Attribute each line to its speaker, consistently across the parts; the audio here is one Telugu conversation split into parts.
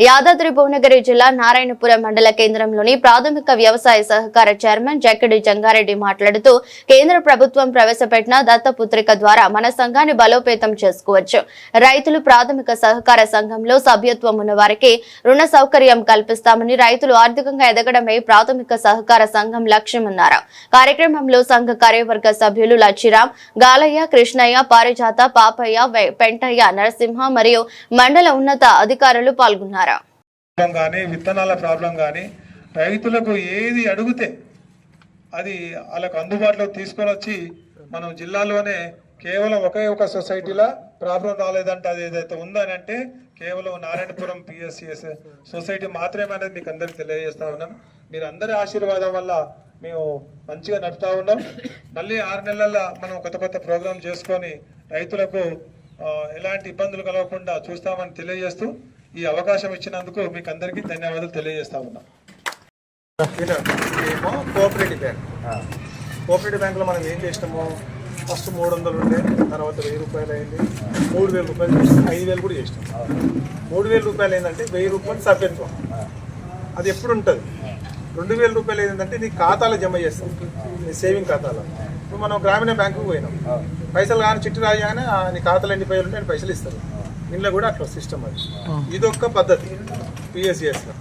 Speaker 1: యాదాద్రి భువనగిరి జిల్లా నారాయణపురం మండల కేంద్రంలోని ప్రాథమిక వ్యవసాయ సహకార చైర్మన్ జక్కడి జంగారెడ్డి మాట్లాడుతూ కేంద్ర ప్రభుత్వం ప్రవేశపెట్టిన దత్తపుత్రిక ద్వారా మన సంఘాన్ని బలోపేతం చేసుకోవచ్చు. రైతులు ప్రాథమిక సహకార సంఘంలో సభ్యత్వం ఉన్న వారికి రుణ సౌకర్యం కల్పిస్తామని రైతులు ఆర్థికంగా ఎదగడమే ప్రాథమిక సహకార సంఘం లక్ష్యమన్నారు కార్యక్రమంలో సంఘ కార్యవర్గ సభ్యులు లచ్చిరామ్ గాలయ్య కృష్ణయ్య పారిజాత పాపయ్య పెంటయ్య నరసింహ మరియు మండల ఉన్నత అధికారులు పాల్గొన్నారు.
Speaker 2: కానీ విత్తనాల ప్రాబ్లం కానీ రైతులకు ఏది అడిగితే అది వాళ్ళకు అందుబాటులో తీసుకొని వచ్చి మనం జిల్లాలోనే కేవలం ఒకే ఒక సొసైటీలో ప్రాబ్లం రాలేదంటే అది ఏదైతే ఉందని అంటే కేవలం నారాయణపురం పిఎస్సిఎస్ సొసైటీ మాత్రమే అనేది మీకు అందరికి తెలియజేస్తా ఉన్నాం మీరు అందరి ఆశీర్వాదం వల్ల మేము మంచిగా నడుపుతా ఉన్నాం. మళ్ళీ ఆరు నెలల్లో మనం కొత్త కొత్త ప్రోగ్రాం చేసుకొని రైతులకు ఎలాంటి ఇబ్బందులు కలగకుండా చూస్తామని తెలియజేస్తూ ఈ అవకాశం ఇచ్చినందుకు మీకు అందరికీ ధన్యవాదాలు తెలియజేస్తా ఉన్నాం.
Speaker 3: Cooperative bank. కోఆపరేటివ్ బ్యాంకులో మనం ఏం చేసినాము ఫస్ట్ మూడు వందలు ఉండే తర్వాత వెయ్యి రూపాయలు అయింది. మూడు వేల రూపాయలు చేసినాం. ఐదు వేలు కూడా చేసినాం. మూడు వేల రూపాయలు ఏంటంటే వెయ్యి రూపాయలు సభ్యత్వం అది ఎప్పుడు ఉంటుంది రెండు వేల రూపాయలు ఏంటంటే నీ ఖాతాలో జమ చేస్తాం. నీ సేవింగ్ ఖాతాలో. ఇప్పుడు మనం గ్రామీణ బ్యాంకుకు పోయినాం. పైసలు కానీ చిట్టు రాగానే నీ ఖాతాలో ఎన్ని పైసలు ఉంటే పైసలు ఇస్తారు. ఇంట్లో కూడా అట్లా సిస్టమ్ అది. ఇది ఒక్క పద్ధతి పిఎస్సిఎస్లో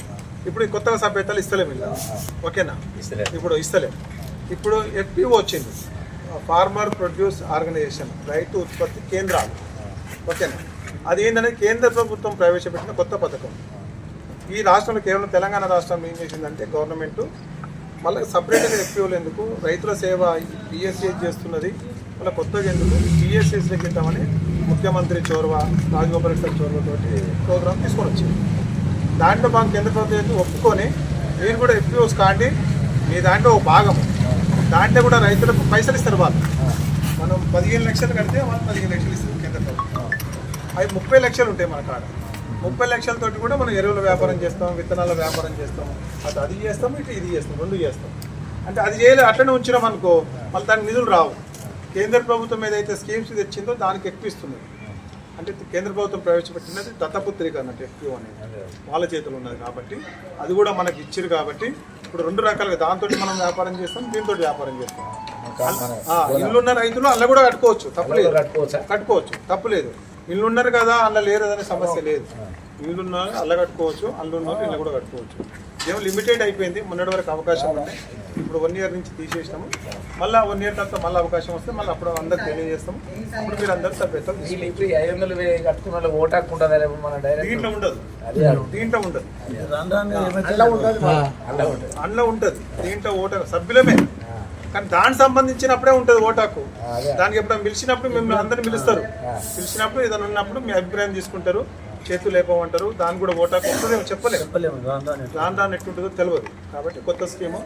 Speaker 3: ఇప్పుడు కొత్తగా సభ్యతలు ఇస్తలేము ఇలా ఓకేనా? ఇప్పుడు ఇస్తలేము. ఇప్పుడు ఎఫ్పిఓ వచ్చింది. ఫార్మర్ ప్రొడ్యూస్ ఆర్గనైజేషన్ రైతు ఉత్పత్తి కేంద్రాలు. ఓకేనా? అది ఏంటంటే కేంద్ర ప్రభుత్వం ప్రవేశపెట్టిన కొత్త పథకం. ఈ రాష్ట్రంలో కేవలం తెలంగాణ రాష్ట్రం ఏం చేసిందంటే గవర్నమెంట్ మళ్ళీ సపరేట్గా ఎఫ్పిఓలు ఎందుకు? రైతుల సేవ పిఎస్సీ చేస్తున్నది. మళ్ళీ కొత్తగా ఎందుకు? పిఎస్సిఎస్లోకి ఇద్దామని ముఖ్యమంత్రి చోర్వ రాజగోపాల్ రెడ్డి చోర్వతోటి ప్రోగ్రామ్ తీసుకొని వచ్చింది దాంట్లో మాకు కేంద్ర ప్రభుత్వం ఒప్పుకొని మీరు కూడా ఎఫ్పిఓస్ కాండి మీ దాంట్లో ఒక భాగం. దాంట్లో కూడా రైతులకు పైసలు ఇస్తారు వాళ్ళు. మనం పదిహేను లక్షలు కడితే వాళ్ళు పదిహేను లక్షలు ఇస్తారు కేంద్ర ప్రభుత్వం. అవి ముప్పై లక్షలు ఉంటాయి మన కాడ. ముప్పై లక్షలతోటి కూడా మనం ఎరువుల వ్యాపారం చేస్తాం విత్తనాల వ్యాపారం చేస్తాం. అటు అది చేస్తాం ఇటు ఇది చేస్తాం రెండు చేస్తాం. అంటే అది చేయలేదు అట్లనే ఉంచినాం అనుకో మళ్ళీ దానికి నిధులు రావు. కేంద్ర ప్రభుత్వం ఏదైతే స్కీమ్స్ తెచ్చిందో దానికి ఎక్కువ ఇస్తుంది. అంటే కేంద్ర ప్రభుత్వం ప్రవేశపెట్టినది దత్తపుత్రిక అన్నట్టు ఎక్కువ అనేది వాళ్ళ చేతులు ఉన్నది కాబట్టి అది కూడా మనకి ఇచ్చారు కాబట్టి ఇప్పుడు రెండు రకాలుగా దాంతో మనం వ్యాపారం చేస్తాం దీంతో వ్యాపారం చేస్తాం. ఇల్లున్న రైతులు అల్ల కూడా కట్టుకోవచ్చు తప్పలేదు. కట్టుకోవచ్చు తప్పులేదు. ఇల్లు ఉన్నారు కదా అల్ల లేరు అనే సమస్య లేదు. ఇల్లున్న అల్ల కట్టుకోవచ్చు అల్లున్న ఇల్లు కూడా కట్టుకోవచ్చు. ఏమో లిమిటెడ్ అయిపోయింది మొన్నటి వరకు అవకాశం ఉండే ఇప్పుడు వన్ ఇయర్ నుంచి తీసేసినాము. మళ్ళీ వన్ ఇయర్ తర్వాత మళ్ళీ అవకాశం వస్తే మళ్ళీ అప్పుడు అందరికి తెలియజేస్తాము. అప్పుడు మీరు అందరు సభ్యత్వం
Speaker 4: ఇప్పుడు
Speaker 3: దీంట్లో ఉండదు. దీంట్లో ఉండదు.
Speaker 4: అలా. అలా
Speaker 3: అందులో ఉంటుంది దీంట్లో ఓట సభ్యులమే. కానీ దానికి సంబంధించినప్పుడే ఉంటుంది ఓటాకు. దానికి ఎప్పుడైనా పిలిచినప్పుడు మిమ్మల్ని అందరిని పిలుస్తారు. పిలిచినప్పుడు ఏదైనా ఉన్నప్పుడు మీ అభిప్రాయం తీసుకుంటారు. చేతులు లేపమంటారు. దానికి కూడా ఓటాకు వస్తుందేమో చెప్పలేము. రాను రాను ఎట్లుంటుందో తెలియదు కాబట్టి కొత్త స్కీము.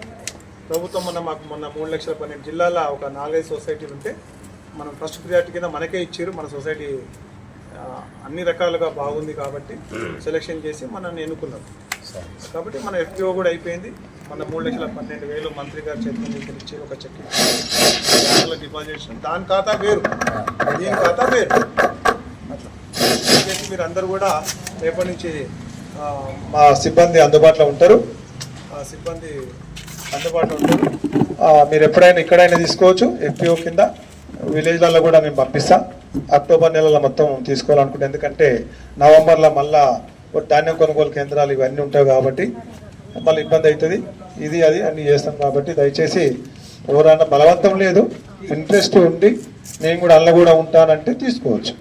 Speaker 3: ప్రభుత్వం మొన్న మాకు మొన్న మూడు లక్షల పన్నెండు జిల్లాల ఒక నాలుగైదు సొసైటీలు ఉంటే మనం ఫస్ట్ ప్రియారిటీ కింద మనకే ఇచ్చారు. మన సొసైటీ అన్ని రకాలుగా బాగుంది కాబట్టి సెలెక్షన్ చేసి మనల్ని ఎన్నుకున్నారు. కాబట్టి మన ఎఫ్పిఓ కూడా అయిపోయింది. మన మూడు లక్షల పన్నెండు వేలు మంత్రి గారి చేతుల ఇచ్చి ఒక చెక్ బ్యాంకులో డిపాజిట్ దాని ఖాతా వేరు. దీని ఖాతా వేరు. అట్లా దయచేసి మీరు అందరూ కూడా రేపటి నుంచి మా సిబ్బంది అందుబాటులో ఉంటారు. ఆ సిబ్బంది అందుబాటులో ఉంటారు. మీరు ఎప్పుడైనా ఇక్కడైనా తీసుకోవచ్చు ఎఫ్పిఓ కింద. విలేజ్లలో కూడా మేము పంపిస్తాం. అక్టోబర్ నెలలో మొత్తం తీసుకోవాలనుకుంటే ఎందుకంటే నవంబర్లో మళ్ళీ ధాన్యం కొనుగోలు కేంద్రాలు ఇవన్నీ ఉంటాయి కాబట్టి మళ్ళీ ఇబ్బంది అవుతుంది. ఇది అది అన్ని చేస్తాం కాబట్టి దయచేసి ఎవరన్నా బలవంతం లేదు ఇంట్రెస్ట్ ఉండి నేను కూడా అల్ల కూడా ఉంటానంటే తీసుకోవచ్చు.